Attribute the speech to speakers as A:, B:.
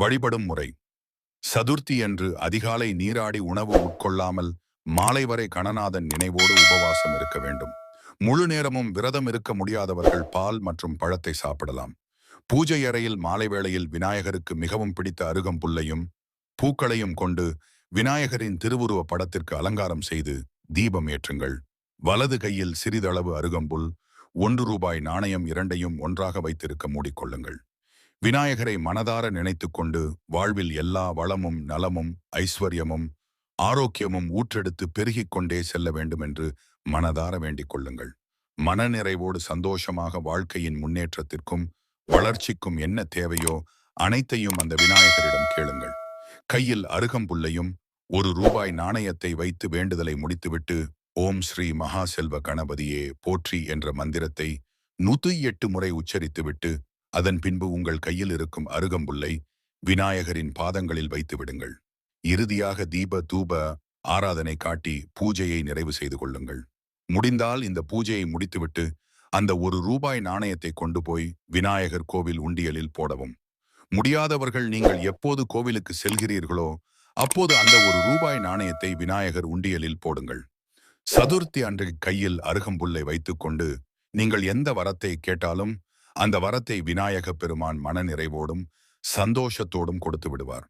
A: வழிபடும் முறை. சதுர்த்தி என்று அதிகாலை நீராடி உணவு உட்கொள்ளாமல் மாலை வரை கணநாதன் நினைவோடு உபவாசம் இருக்க வேண்டும். முழு நேரமும் விரதம் இருக்க முடியாதவர்கள் பால் மற்றும் பழத்தை சாப்பிடலாம். பூஜை அறையில் மாலை வேளையில் விநாயகருக்கு மிகவும் பிடித்த அருகம்புல்லையும் பூக்களையும் கொண்டு விநாயகரின் திருவுருவ படத்திற்கு அலங்காரம் செய்து தீபம் ஏற்றுங்கள். வலது கையில் சிறிதளவு அருகம்புல் ஒன்று ரூபாய் நாணயம் இரண்டையும் ஒன்றாக வைத்திருக்க மூடிக்கொள்ளுங்கள். விநாயகரை மனதார நினைத்துக்கொண்டு வாழ்வில் எல்லா வளமும் நலமும் ஐஸ்வர்யமும் ஆரோக்கியமும் ஊற்றெடுத்து பெருகிக் கொண்டே செல்ல வேண்டும் என்று மனதார வேண்டிக் கொள்ளுங்கள். மனநிறைவோடு சந்தோஷமாக வாழ்க்கையின் முன்னேற்றத்திற்கும் வளர்ச்சிக்கும் என்ன தேவையோ அனைத்தையும் அந்த விநாயகரிடம் கேளுங்கள். கையில் அருகம்புல்லையும் ஒரு ரூபாய் நாணயத்தை வைத்து வேண்டுதலை முடித்துவிட்டு ஓம் ஸ்ரீ மகா செல்வ கணபதியே போற்றி என்ற மந்திரத்தை நூத்தி எட்டு முறை உச்சரித்துவிட்டு அதன் பின்பு உங்கள் கையில் இருக்கும் அருகம்புல்லை விநாயகரின் பாதங்களில் வைத்து விடுங்கள். இறுதியாக தீப தூப ஆராதனை காட்டி பூஜையை நிறைவு செய்து கொள்ளுங்கள். முடிந்தால் இந்த பூஜையை முடித்துவிட்டு அந்த ஒரு ரூபாய் நாணயத்தை கொண்டு போய் விநாயகர் கோவில் உண்டியலில் போடவும். முடியாதவர்கள் நீங்கள் எப்போது கோவிலுக்கு செல்கிறீர்களோ அப்போது அந்த ஒரு ரூபாய் நாணயத்தை விநாயகர் உண்டியலில் போடுங்கள். சதுர்த்தி அன்று கையில் அருகம்புல்லை வைத்துக்கொண்டு நீங்கள் எந்த வரத்தை கேட்டாலும் அந்த வரத்தை விநாயக பெருமான் மனநிறைவோடும் சந்தோஷத்தோடும் கொடுத்து விடுவார்.